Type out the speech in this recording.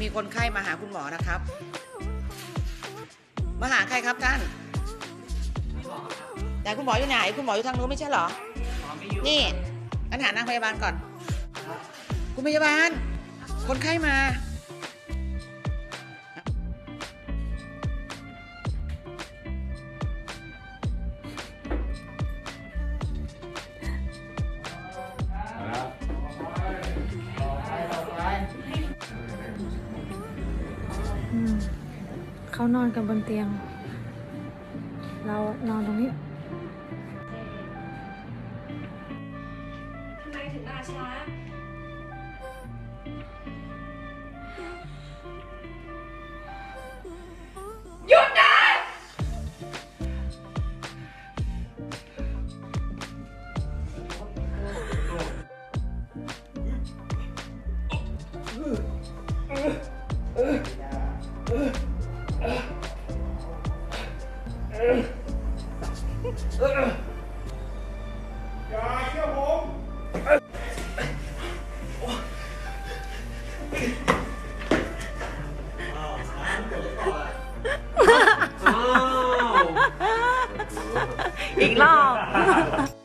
มีคนไข้มาหาคุณหมอนะครับ มาหาใครครับท่านไหนคุณหมออยู่ไหน คุณหมออยู่ทางนู้นไม่ใช่เหรอ นี่งั้นหานางพยาบาลก่อน คุณพยาบาล คนไข้มา เขานอนกันบนเตียง เรานอนตรงนี้ทำไมถึงมาช้า หยุดนะ อย่าเชื่อผมอีกรอบ